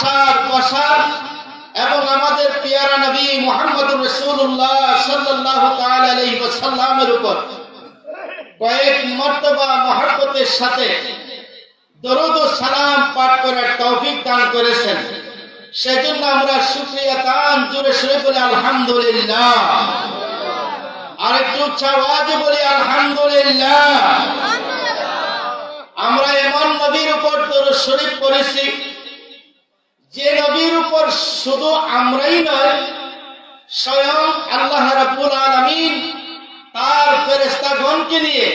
আসার বসার এবং আমাদের পিয়ারা নবী মোহাম্মদ রসুল্লাহ সাল্লাহ সাল্লামের উপর কয়েক মর্তবা মহাব্বতের সাথে দরুদ সালাম পাঠ করার তৌফিক দান করেছেন। সেজন্য আমরা শুক্রিয়া দান জুড়ে শুরু বলি, আলহামদুলিল্লাহ। আর একটু উচ্চ আওয়াজে বলি, আলহামদুলিল্লাহ। আমরা এমন নবীর উপর দরুদ শরীফ করেছি যে নবীর উপর শুধু আমরাই নয়, স্বয়ং আল্লাহ রাব্বুল আলামিন তার ফেরেশতাগণকে নিয়ে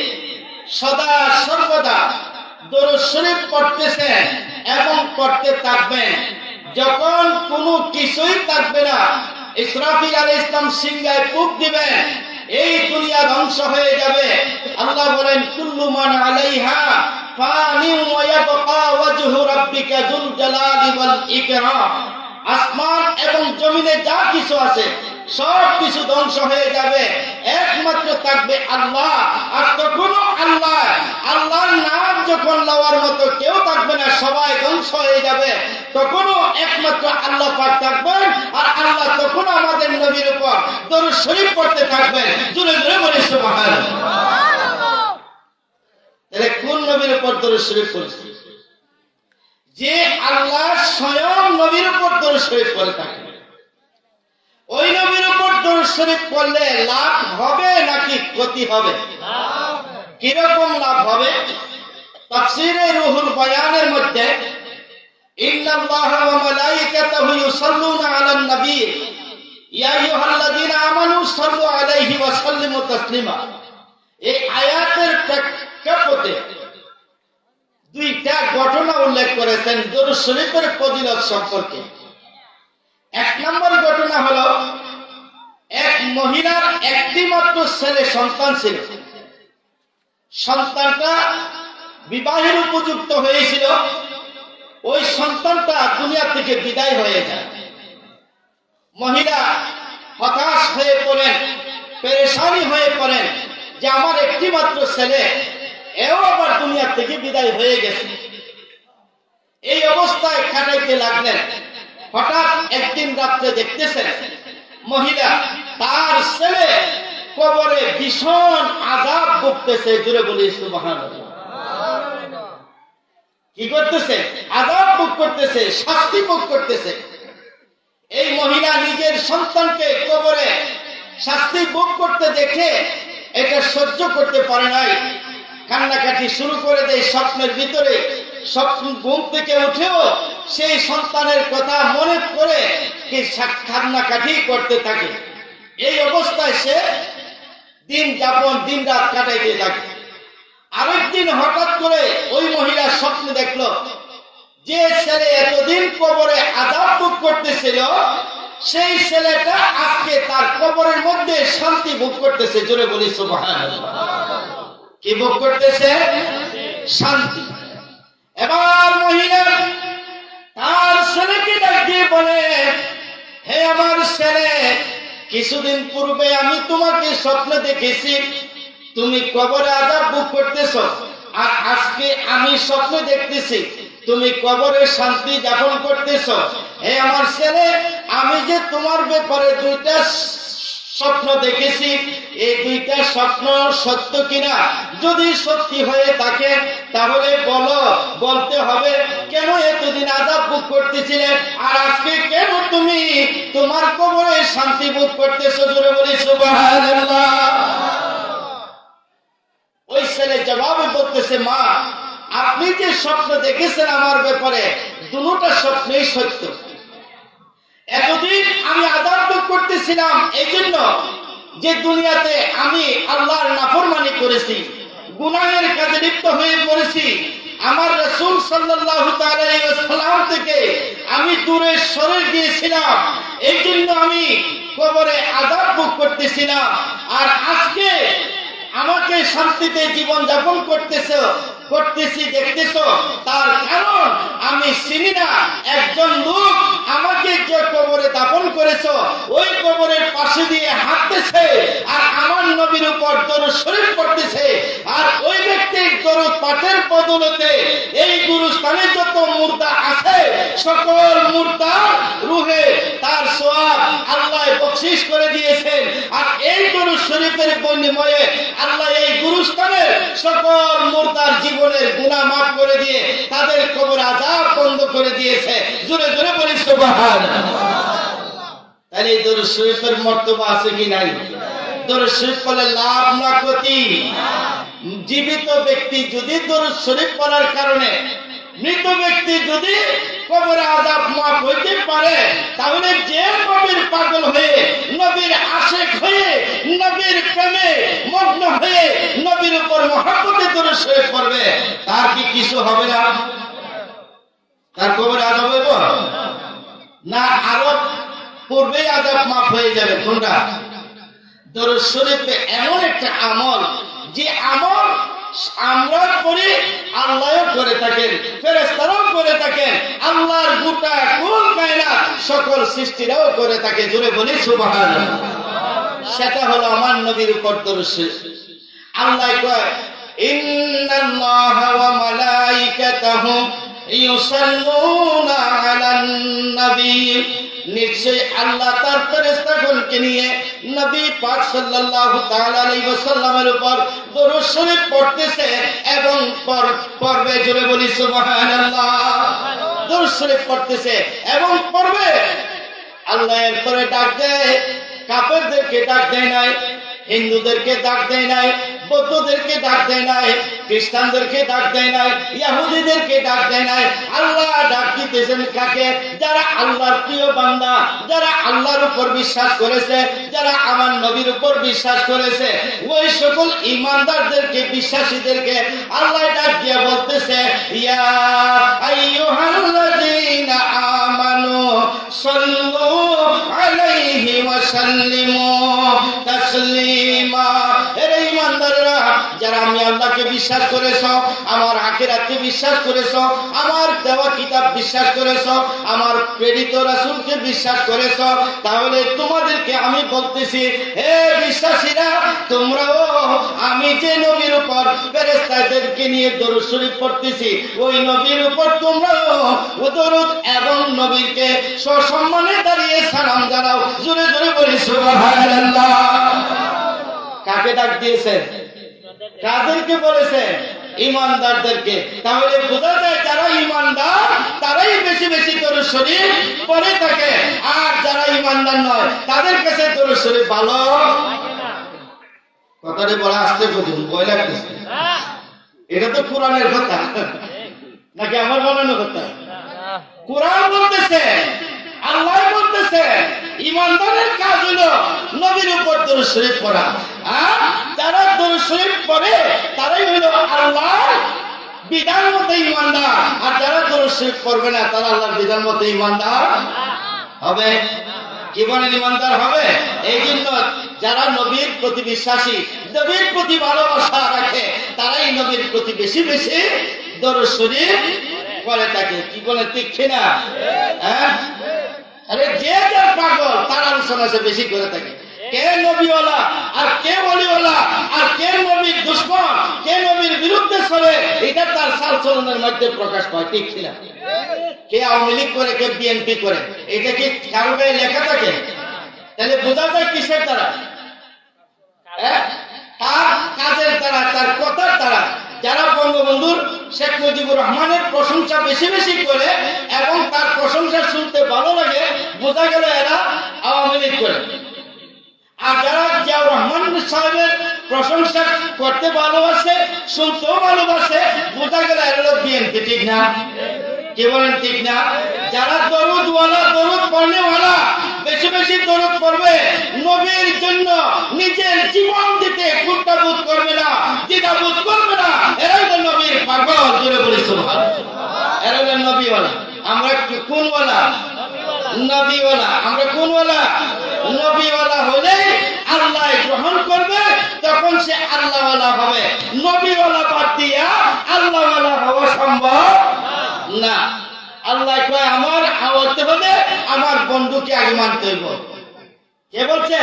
সদা সর্বদা দরুদ শরীফ পড়তেছেন এবং পড়তে থাকবেন। যখন কোনো কিছুই থাকবে না, ইসরাফিল আলাইহিস ইসলাম সিংহায় পুক দিবেন, এই দুনিয়া ধ্বংস হয়ে যাবে। আল্লাহ বলেন, কুল্লু মান আলাইহা ফানি ওয়া ইয়াবকা ওয়াজহু রাব্বিকা যুল জালালি ওয়াল আসমান এবং জমিনে যা কিছু আছে, সব কিছু ধ্বংস হয়ে যাবে। একমাত্র থাকবে আল্লাহ। আর তখনও আল্লাহ। আল্লাহর নাম যখন লওয়ার মতো কেউ থাকবে না, সবাই ধ্বংস হয়ে যাবে। তখনও একমাত্র আল্লাহ পাক থাকবেন, আর আল্লাহ তখনও আমাদের নবীর উপর দরুদ শরীফ পড়তে থাকবেন। জুড়ে জুড়ে বলে, সুবহানাল্লাহ। তাহলে কোন নবীর উপর দরুদ শরীফ পড়ছি? যে আল্লাহ স্বয়ং নবীর উপর দরুদ শরীফ করে থাকে। ওই নবীর উপর দরুদ শরীফ পড়লে লাভ হবে নাকি ক্ষতি হবে? কীরকম লাভ হবে? তাফসীরে রুহুল বয়ানের মধ্যে আয়াতের প্রেক্ষাপটে দুইটা ঘটনা উল্লেখ করেছেন দরুদ শরীফের ফজিলত সম্পর্কে। এক নম্বর ঘটনা হলো, এক মহিলার একটি মাত্র ছেলে সন্তান ছিল। সন্তানটা বিবাহের উপযুক্ত হয়েছিল। ওই সন্তানটা দুনিয়া থেকে বিদায় হয়ে যায়। মহিলা হতাশ হয়ে পড়েন, পেরেশানি হয়ে পড়েন যে আমার একটি মাত্র ছেলে এও আবার দুনিয়া থেকে বিদায় হয়ে গেছে। এই অবস্থায় কাটাইতে লাগলেন। হঠাৎ একদিন রাত্রে দেখতেছেন মহিলা তার ছেলে কবরে ভীষণ আজাব ভুগতেছে জুড়ে বলি সুবাহান কি করতেছে? আজাব ভোগ করতেছে, শাস্তি ভোগ করতেছে। এই মহিলা নিজের সন্তানকে কবরে শাস্তি ভোগ করতে দেখে এটা সহ্য করতে পারে নাই। কান্নাকাটি শুরু করে দেয় স্বপ্নের ভিতরে। স্বপ্ন ঘুম থেকে উঠেও সেই সন্তানের কথা মনে করে কান্নাকাটি করতে থাকে। এই অবস্থায় সে দিন যাপন, দিন রাত কাটাইতে থাকে। আরেকদিন হঠাৎ করে ওই মহিলা স্বপ্ন দেখল, যে ছেলে এতদিন কবরে আজাব ভোগ করতেছিল, সেই ছেলেটা আজকে তার কবরের মধ্যে শান্তি ভোগ করতেছে। জোরে বলি, সুবহানাল্লাহ। কি ভোগ করতেছে? শান্তি। এবার মহিলা তার ছেলেকে ডাক দিয়ে বলে, হে আমার ছেলে, কিছুদিন পূর্বে আমি তোমাকে স্বপ্নে দেখেছি। তুমি কবরে আজাব ভোগ করতেছ। আর আজকে আমি স্বপ্ন দেখতেছি। তুমি কবরে শান্তি যাপন করতেছ। হে আমার ছেলে, আমি যে তোমার ব্যাপারে দুইটা স্বপ্ন দেখেছি এই দুইটা স্বপ্ন সত্য কিনা? যদি সত্যি হয়ে থাকে, তাহলে বলো, বলতে হবে, কেন এতদিন আজাব ভোগ করতেছিলে? আর আজকে কেন তুমি তোমার কবরে শান্তি ভোগ করতেছো? জোরে বলি, সুবহানাল্লাহ। ওই ছেলে জবাবে বলতেছে মা, আপনি যে স্বপ্ন দেখেছেন আমার ব্যাপারে দুটা স্বপ্নই সত্য। এতদিন আমি আদার করতেছিলাম এই জন্য যে দুনিয়াতে আমি আল্লাহর নাফরমানি করেছি, গুনাহের কাজে লিপ্ত হয়ে পড়েছি, আমার রসুল সাল্লাম থেকে আমি দূরে সরে গিয়েছিলাম এই জন্য আমি কবরে আজাব ভোগ করতেছিলাম। আর আজকে আমাকে শান্তিতে জীবন যাপন করতেছ করতেছি, দেখতেছ? তার কারণ আমি চিনি না। একজন লোক আমাকে যে কবরে দাপন করেছ, ওই কবরের পাশে দিয়ে হাঁটতেছে আর আমার নবীর উপর দরুদ শরীফ পড়তেছে। আর ওই ব্যক্তির দরুদ পাঠের বদলতে এই গুরুস্থানে যত মুর্দা আছে, সকল মুর্দার রুহে তার সোয়াব আল্লাহ বকশিস করে দিয়েছেন। আর শরীফের বিনিময়ে আল্লাহ এই গুরুস্থানের সকল মুর্দার জীবনের গুনাহ মাফ করে দিয়ে তাদের কবর আজাব বন্ধ করে দিয়েছে। জোরে জোরে বলি সুবহান তাহলে এই দরুদ শরীফের মর্তবা আছে কি নাই? দরুদ শরীফ পড়লে লাভ না ক্ষতি। জীবিত ব্যক্তি যদি দরুদ শরীফ পড়ার কারণে মৃত ব্যক্তি যদি কবর আজাব মাফ হইতে পারে, তাহলে যে নবীর পাগল হয়ে, নবীর আশেক হয়ে, নবীর প্রেমে মগ্ন হয়ে, নবীর উপর মহাপতে দরুদ শরীফ পড়বে, তার কি কিছু হবে না? তার কবর আজাব হইব? না, আরও পূর্বেই আজাব মাফ হয়ে যাবে, কোনটা? দরুদ শরীফে এমন একটা আমল, যে আমল আমরা করি আল্লাহও করে থাকেন, ফেরেশতারাও করে থাকেন, আল্লাহর গোটা কুল কায়নাত সকল সৃষ্টিরাও করে থাকে জুড়ে বলি সুবহানাল্লাহ। সেটা হলো আমার নবীর উপর দরুদ শরীফ আল্লাহ কয়, ইন্নাল্লাহা ওয়া মালাইকাতাহু ইউসাল্লুনা আলান নবী নিশ্চয় আল্লাহ তার ফেরেশতাগণকে নিয়ে নবী পাক সাল্লাল্লাহু তাআলা আলাইহি ওয়াসাল্লামের উপর দরুদ শরীফ পড়তেছে এবং পর- পড়বে জোরে বলি সুবহানাল্লাহ। দরুদ শরীফ পড়তেছে এবং পড়বে। আল্লাহ এরপরে ডাক দেয়। কাফেরদেরকে ডাক দেয় নাই, হিন্দুদেরকে ডাক দেয় নাই বৌদ্ধদেরকে ডাক দেয় নাই, খ্রিস্টানদেরকে ডাক দেয় নাই, ইয়াহুদিদেরকে ডাক দেয় নাই, আল্লাহ ডাক দিতেছেন কাকে? যারা আল্লাহর প্রিয় বান্দা, যারা আল্লাহর উপর বিশ্বাস করেছে, যারা আমার নবীর উপর বিশ্বাস করেছে, ওই সকল ইমানদারদেরকে, বিশ্বাসীদেরকে আল্লাহ ডাক দিয়ে বলতেছে, ইয়া আমানু আলাইহি যারা আমি আল্লাহকে বিশ্বাস করেছ, আমার আখিরাতকে বিশ্বাস করেছ, আমার দেওয়া কিতাব বিশ্বাস করেছ, আমার প্রেরিত রাসূলকে বিশ্বাস করেছ, তাহলে তোমাদেরকে আমি বলতেছি, হে বিশ্বাসীরা, তোমরাও আমি যে নবীর উপর ফেরেশতাদেরকে নিয়ে দরুদ শরীফ পড়তেছি, ওই নবীর উপর তোমরাও দরুদ এবং নবীকে সসম্মানে দাঁড়িয়ে সালাম জানাও। জোরে জোরে বলি, সুবহানাল্লাহ। কাকে ডাক দিয়েছেন? কাদেরকে বলেছেন ইমানদারদেরকে, তাহলে বোঝা যায় যারা ইমানদার, তারাই বেশি বেশি দরুদ শরীফ পড়ে থাকে। আর যারা ইমানদার নয়, তাদের কাছে দরুদ শরীফ ভালো? কথাটি বলা আসতে বুঝুন, ভয় লাগতেছে। এটা তো কোরআনের কথা। নাকি আমার বানানো কথা? কোরআন বলতেছে আল্লাহ বলতেছে, ইমানদারের কাজ হলো নবীর উপর দরুদ শরীফ পড়া। আর যারা দরুদ শরীফ পড়ে, তারাই হলো আল্লাহ বিধান মতো ইমানদার। আর যারা দরুদ শরীফ পড়বে না, তারা আল্লাহর বিধান মতো ইমানদার হবে। বলেন ইমানদার হবে। এই জন্য যারা নবীর প্রতি বিশ্বাসী, নবীর প্রতি ভালোবাসা রাখে, তারাই নবীর প্রতি বেশি বেশি দরুদ শরীফ করে থাকে। কি বলে ঠিক না হ্যাঁ? আরে যে যার পাগল? তার আলোচনা সে বেশি করে থাকে। কে নবীওয়ালা? আর কে বলিওয়ালা আর কে নবীর দুশ্মন? কে নবীর বিরুদ্ধে চলে? এটা তার সাল মধ্যে প্রকাশ পায়, ঠিক কিনা? কে আওয়ামী লীগ করে, কে বিএনপি করে? এটা কি কারও লেখা থাকে? তাহলে বোঝা যায় কিসের দ্বারা? হ্যাঁ? তার কাজের দ্বারা? তার কথার দ্বারা? যারা বঙ্গবন্ধুর শেখ মুজিবুর রহমানের প্রশংসা বেশি বেশি করে এবং তার প্রশংসা শুনতে ভালো লাগে, বোঝা গেল এরা আওয়ামী লীগ করে। আর যারা জিয়াউর রহমান সাহেবের প্রশংসা করতে ভালোবাসে, শুনতেও ভালোবাসে, বোঝা গেল এরা বিএনপি ঠিক না। কি বলেন, ঠিক না? যারা দরুদ ওয়ালা দরুদ পড়নেওয়ালা, বেশি বেশি দরুদ পড়বে, নবীর জন্য নিজের জীবন দিতে কুর্তা বোধ করবে না দ্বিধা বোধ করবে না, এরাই তো নবীর পাগল জুড়ে বলি এরা হলো নবীওয়ালা। আমরা কোনওয়ালা? নবীওয়ালা। আমরা কোনওয়ালা? নবীওয়ালা হলে আল্লাহ গ্রহণ করবে, তখন সে আল্লাহওয়ালা হবে। নবীওয়ালা বাদ দিয়া আল্লাহওয়ালা হওয়া সম্ভব না। আল্লাহ কয়, আমার হতে হলে আমার বন্ধুকে আগে মানতে হইব কে বলছে?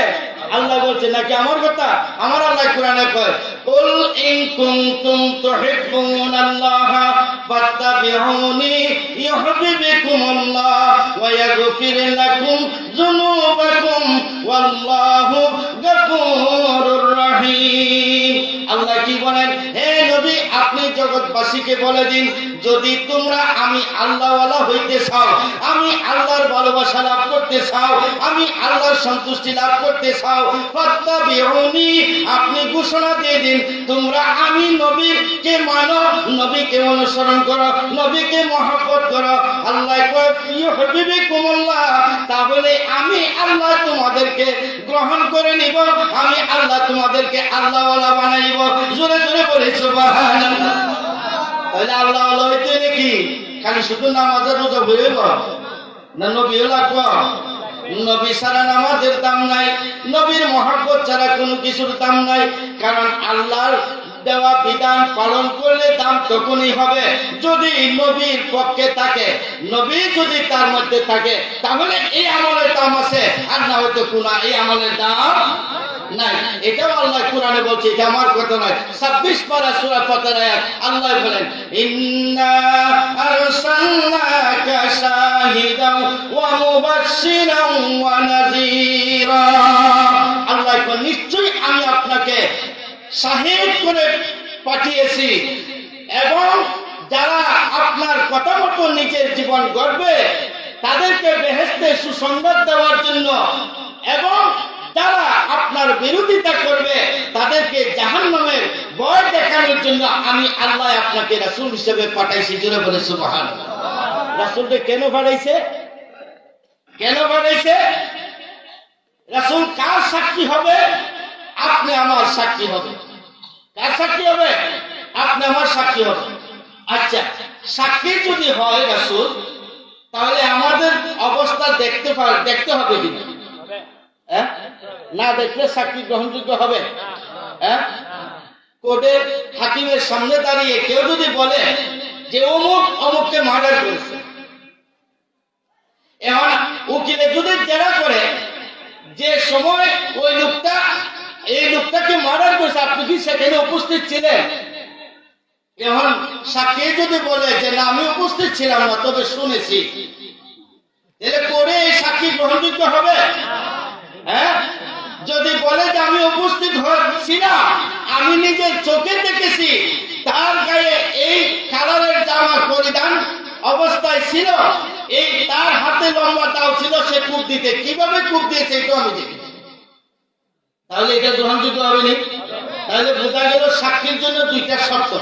আল্লাহ বলছে, নাকি আমার কথা? আমার আল্লাহ কোরআনে কয়, কুল ইন কুনতুম তুহিব্বুনাল্লাহ ফাত্তাবিউনি ইউহিব্বুকুমুল্লাহ, ওয়া ইয়াগফির লাকুম যুনুবাকুম, ওয়াল্লাহু গফুরুর রহিম। আল্লাহ কি বলেন? জগৎবাসীকে বলে দিন, যদি তোমরা আমি আল্লাহওয়ালা হইতে চাও, আমি আল্লাহর ভালোবাসা লাভ করতে চাও, আমি আল্লাহর সন্তুষ্টি লাভ করতে চাও, ফাত্তাবিউনি, আপনি ঘোষণা দিয়ে দিন, তোমরা আমি নবীকে মানো, নবীকে অনুসরণ করো, নবীকে মহব্বত করো। আল্লাহ হবিবে কুমল্লাহ, তাহলে আমি আল্লাহ তোমাদেরকে গ্রহণ করে নিব, আমি আল্লাহ তোমাদেরকে আল্লাহওয়ালা বানাইব। জোরে জোরে বলে, সুবহানাল্লাহ। নবীর ছাড়া কোনো কিছুর দাম নাই। কারণ আল্লাহর দেওয়া বিধান পালন করলে দাম তখনই হবে যদি নবীর পক্ষে থাকে। নবী যদি তার মধ্যে থাকে, তাহলে এই আমলের দাম আছে। আর না হয়তো কোনা এই আমলের দাম নাই। এটাও আল্লাহ কোরআনে বলছে, এটা আমার কথা নয়। ছাব্বিশ পারা সুরা ফাতার আয়াত, আল্লাহ বলেন, ইন্না আরসালনাকা শাহিদাও ওয়া মুবাশশিরাও ওয়া নাযীরা। আল্লাহ বলেন নিশ্চয়ই আমি আপনাকে শাহিদ করে পাঠিয়েছি এবং যারা আপনার কথা মতো নিজের জীবন গড়বে, তাদেরকে বেহেস্তে সুসংবাদ দেওয়ার জন্য এবং যারা আপনার বিরোধিতা করবে, তাদেরকে জাহান নামের ভয় দেখানোর জন্য আমি আল্লাহ আপনাকে রাসুল হিসেবে পাঠাইছি। জোরে বলে সুবাহান রাসুলকে কেন পাঠাইছে? কেন পাঠাইছে? রাসুল কার সাক্ষী হবে? আপনি আমার সাক্ষী হবে। কার সাক্ষী হবে? আপনি আমার সাক্ষী হবে। আচ্ছা সাক্ষী যদি হয় রাসুল, তাহলে আমাদের অবস্থা দেখতে দেখতে হবে কিনা? হ্যাঁ? না দেখলে সাক্ষী গ্রহণযোগ্য হবে। হ্যাঁ? হাকিমের সামনে দাঁড়িয়ে কেউ যদি বলে যে অমুক অমুককে মার্ডার করেছে, এখন উকিলে যদি জেরা করে যে সময় ওই লোকটা, এই লোকটাকে মার্ডার করেছে, আপনি কি সেখানে উপস্থিত ছিলেন? এখন সাক্ষী যদি বলে যে না, আমি উপস্থিত ছিলাম না, তবে শুনেছি। তাহলে করে এই সাক্ষী গ্রহণযোগ্য হবে? হ্যাঁ? যদি বলে যে আমি উপস্থিত হচ্ছি না, আমি নিজের চোখে দেখেছি, তার গায়ে এই কালারের জামা পরিধান অবস্থায় ছিল, এই তার হাতে লম্বা তাও ছিল, সে কূপ দিতে। কীভাবে কূপ দিয়েছে এটাও আমি দেখেছি তাহলে এটা গ্রহণযোগ্য হবে নি? তাহলে বোঝা গেল সাক্ষীর জন্য দুইটা শর্ত।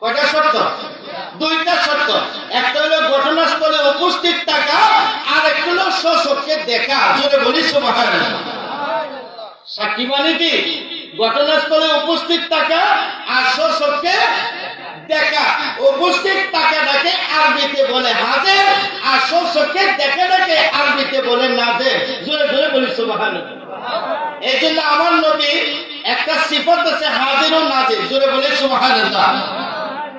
কয়টা শর্ত? দুইটা শর্ত। একটা হলো ঘটনাস্থলে উপস্থিত থাকা, আর একটা হলো স্বচক্ষে দেখা। সাক্ষী মানে কি? ঘটনাস্থলে উপস্থিত থাকা, আর স্বচক্ষে দেখা। উপস্থিত বলে আর বলে নাজের। জোরে জোরে বলি, সুবহানাল্লাহ। এই জন্য আমার নবী একটা সিফত আছে, হাজির ও নাজির। জোরে বলে, সুবহানাল্লাহ। কি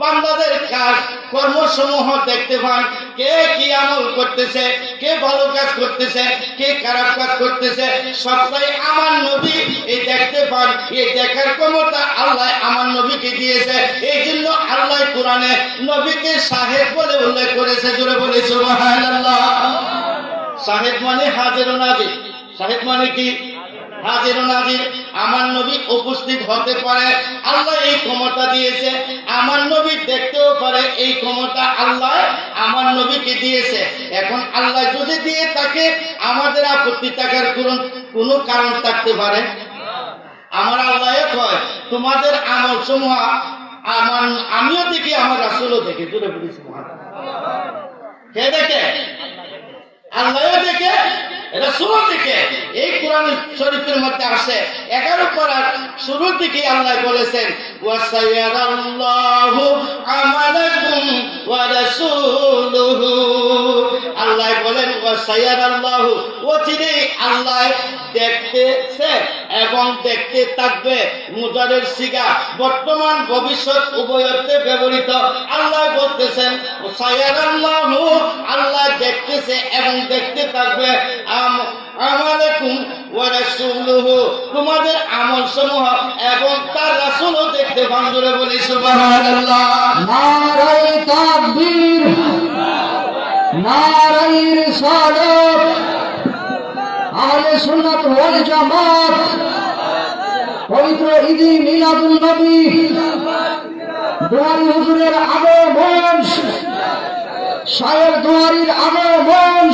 বান্দাদের কাজ কর্মসমূহ দেখতে পান। কে কি আমল করতেছে, কে ভালো কাজ করতেছে, কে খারাপ কাজ করতেছে, সবটাই আমার নবী এই দেখতে পান। এই দেখার ক্ষমতা আল্লাহ আমার নবীকে দিয়েছে। এই জন্য আল্লাহ কোরআনে নবীকে সাহেব বলে উল্লেখ করেছে। জুড়ে বলেছে সাহেব মানে হাজির নাজির। সাহেব মানে কি? হাজির নাজির, আমার নবী উপস্থিত হতে পারে, আল্লাহ এই ক্ষমতা দিয়েছে। আমার নবী দেখতেও পারে এই ক্ষমতা আল্লাহ আমার নবীকে দিয়েছে। এখন আল্লাহ যদি দিয়ে থাকে, আমাদের আপত্তি থাকার কোন কারণ থাকতে পারে। আমার আল্লাহ কয় তোমাদের আমল সমূহ আমার, আমিও দেখি, আমার রাসুলও দেখি। জুড়ে বলেছি কে দেখে? আল্লাহও দেখে রসুলও দেখে এই কোরআন শরীফের মধ্যে আসে এগারো পড়ার শুরুর দিকে আল্লাহ বলেছেন আল্লাহ বলেন আল্লাহ দেখতেছে এবং দেখতে থাকবে। মুজারের সিগা বর্তমান ভবিষ্যৎ উভয়তে ব্যবহৃত। আল্লাহ বলতেছেন সায়ারাল্লাহু আল্লাহ দেখতেছে এবং দেখতে থাকবে। আমালাকুম ওয়া রাসূলুহু। তোমাদের আমল সমূহ এবং তার রাসূলও দেখতে পান জোরে বলি, সুবহানাল্লাহ। নারাই তাকবীর। নারাই রিসালাত। আহলে সুন্নাত ওয়াল জামাত। পবিত্র ঈদে মিলাদুন নবী। দুয়ারি হুজুরের আগমন। শায়ের দুয়ারির আগমন।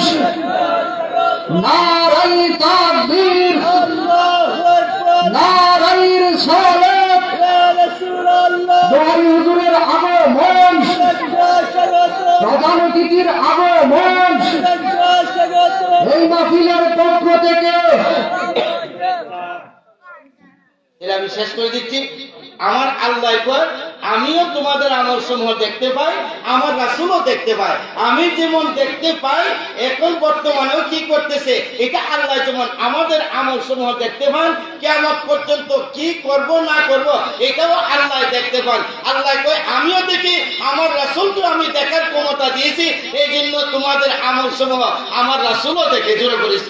নারাই তাকবীর। নারাই রিসালাত দুয়ারি হুজুরের আগমন। প্রধান অতিথির আগমন। এই মাহফিলের পক্ষ থেকে। শেষ করে দিচ্ছি। আমার আল্লাহ কয়, আমিও তোমাদের আমল সমূহ দেখতে পাই, আমার রাসুলও দেখতে পাই আমি যেমন দেখতে পাই, এখন বর্তমানেও কি করতেছে? এটা আল্লাহ যেমন আমাদের আমল সমূহ দেখতে পান কেমন পর্যন্ত কি করব, না করব, এটাও আল্লাহ দেখতে পান। আল্লাহ কয়, আমিও দেখি, আমার রাসুলকে আমি দেখার ক্ষমতা দিয়েছি এই জন্য তোমাদের আমল সমূহ আমার রাসুলও দেখে, জোরে করিস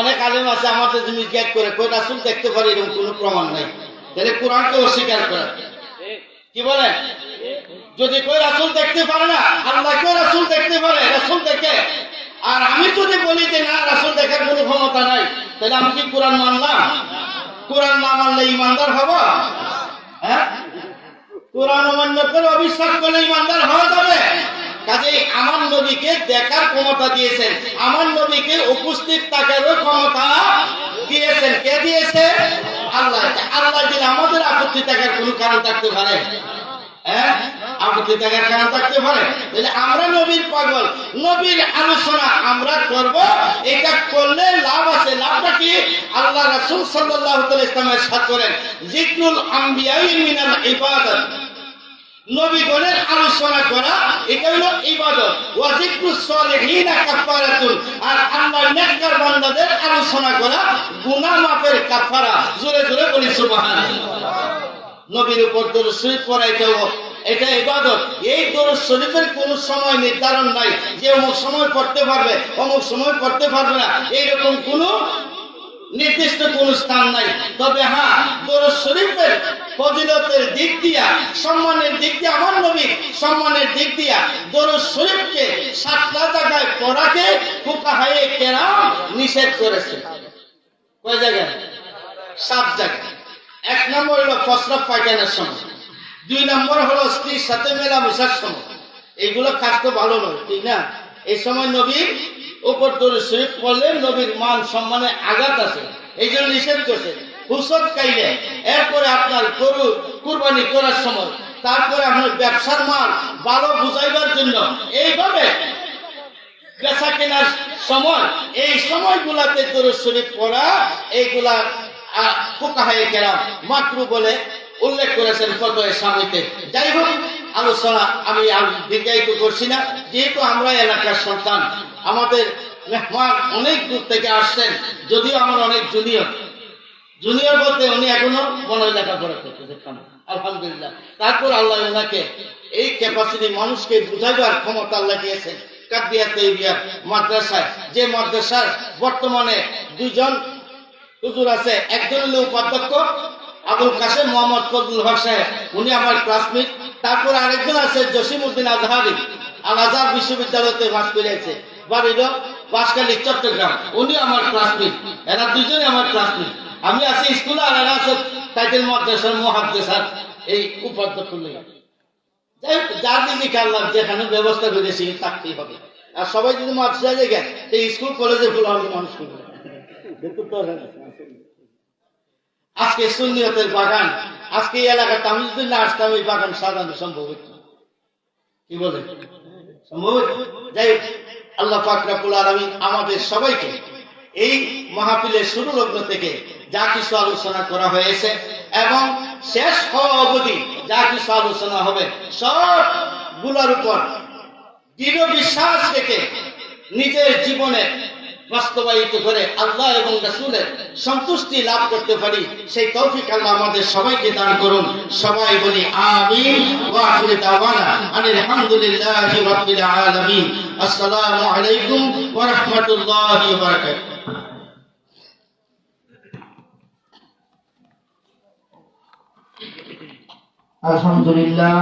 অনেক আলেম আছে আমাদের জিনিস জ্ঞাত করে, কই, রাসুল দেখতে পারে এরকম কোনো প্রমাণ নাই। তাহলে কোরআনকে অস্বীকার করে কি বলেন? যদি কই রাসুল দেখতে পারে না, আল্লাহ কেউ রাসুল দেখতে পারে, রাসুল দেখে। আর আমি যদি বলি যে না, রাসুল দেখার কোনো ক্ষমতা নাই, তাহলে আমি কি কোরআন মানলাম? কোরআন না মানলে ইমানদার হব? হ্যাঁ? কোরআন অমান্য করে অবিশ্বাস করলে ইমানদার হওয়া যাবে। কাজে আমার নবীকে দেখার ক্ষমতা দিয়েছেন। আমার নবীকে উপস্থিত থাকারও ক্ষমতা দিয়েছেন। কে দিয়েছে? আল্লাহ আল্লাহ দিলে আমাদের আপত্তি থাকার কোনো কারণ থাকতে পারে? হ্যাঁ? আপত্তি থাকার কারণ থাকতে পারে? তাহলে আমরা নবীর পাগল। নবীর আলোচনা আমরা করব। এটা করলে লাভ আছে। লাভটা কি? আল্লাহ রাসূল সাল্লাল্লাহু আলাইহি সাথ করেন। জিকরুল আম্বিয়াই মিনাল ইবাদত। নবীগণের আলোচনা করা, এটা হলো ইবাদত। ওয়া যিকরুস সালিহিনা কাফারাতুন আর আল্লাহর নেককার বান্দাদের আলোচনা করা, গুনাহ মাফের কাফারা জোরে জোরে বলি, সুবহানাল্লাহ। নবীর উপর দরুদ শরীফ পড়া এটাও এটা ইবাদত। এই দরুদ শরীফের কোনো সময় নির্ধারণ নাই, যে অমুক সময় পড়তে পারবে, অমুক সময় পড়তে পারবে না। এইরকম কোনো নির্দিষ্ট কোন স্থান নাই। তবে হ্যাঁ দরুদ শরীফের ফজিলতের দিক দিয়া সম্মানের দিক দিয়ে আমার নবীর সম্মানের দিক দিয়া দরুদ শরীফকে সাতটা জায়গায় পড়াকে ফুকাহায়ে কেরাম নিষেধ করেছে। কয় জায়গায়? সাত জায়গায়। এক নম্বর হলো প্রস্রাব পায়খানার সময়। দুই নম্বর হলো স্ত্রীর সাথে মেলামেশার সময়। এইগুলো খাস তো ভালো নয়, ঠিক না? এই সময় নবীর উপর দরুদ শরীফ পড়লে নবীর মান সম্মানে আঘাত আছে, এই জন্য নিষেধ করছে। হুসত খাইলে এরপরে আপনার গরু কুরবানি করার সময়, তারপরে আপনার ব্যবসার মাল ভালো বুঝাইবার জন্য এইভাবে বেচা কেনার সময়, এই সময়গুলাতে দরুদ শরীফ পড়া, এইগুলা ফুকাহায়ে কেরাম মাত্র বলে উল্লেখ করেছেন কত স্বামীতে যাই হোক, আলোচনা আমি দীর্ঘায়িত করছি না। যেহেতু আমরা এলাকার সন্তান, আমাদের মেহমান অনেক দূর থেকে আসছেন, যদিও আমার অনেক জুনিয়র। জুনিয়র বলতে উনি এখনও মনে লেখাপড়া করতে দেখতাম আলহামদুলিল্লাহ। তারপর আল্লাহ ওনাকে এই ক্যাপাসিটি মানুষকে বুঝাইবার ক্ষমতা আল্লাহ দিয়েছেন। তৈবিয়া মাদ্রাসায়। যে মাদ্রাসার বর্তমানে দুজন হুজুর আছে, একজন হলো উপাধ্যক্ষ, আবুল কাসেম মোহাম্মদ ফজলুল হক সাহেব। উনি আমার ক্লাসমেট তারপর আরেকজন আছে জসিম উদ্দিন আজহারি। আল আজহার বিশ্ববিদ্যালয়তে বাস করেছে বাড়িল বাসকালী চট্টগ্রাম। উনি আমার ক্লাসমেট এরা দুজনে আমার ক্লাসমেট আমি আছি স্কুল আর আছে টাইটেল মাদ্রাসার মহাদ্রাসার এই উপাধ্যক্ষ লইয়া যাই হোক, যার দিকে আল্লাহ যেখানে ব্যবস্থা করেছি থাকতেই হবে। আর সবাই যদি মাদ্রাসা দেখেন এই স্কুল কলেজে ফুল আমি মানুষ আজকে সুন্নিয়তের বাগান আজকে এই এলাকাতে আমি যদি না আসতাম এই বাগান সাজানো সম্ভব হতো কি বলে সম্ভব যাই আল্লাহ পাক রব্বুল আলামিন আমাদের সবাইকে এই মাহফিলের শুরু লগ্ন থেকে যা কিছু আলোচনা করা হয়েছে এবং শেষ হওয়া অবধি যা কিছু আলোচনা হবে সবগুলার উপর দৃঢ় বিশ্বাস রেখে নিজের জীবনে বাস্তবায়িত করে আল্লাহ এবং রাসূলের সন্তুষ্টি লাভ করতে পারি, সেই তৌফিক আল্লাহ আমাদের সবাইকে দান করুন। সবাই বলি আমিন ওয়া আখির দাওয়ানা আনিল হামদুলিল্লাহি রাব্বিল আলামিন। আসসালামু আলাইকুম ওয়া রাহমাতুল্লাহি ওয়া বারাকাতুহু। আলহামদুলিল্লাহ।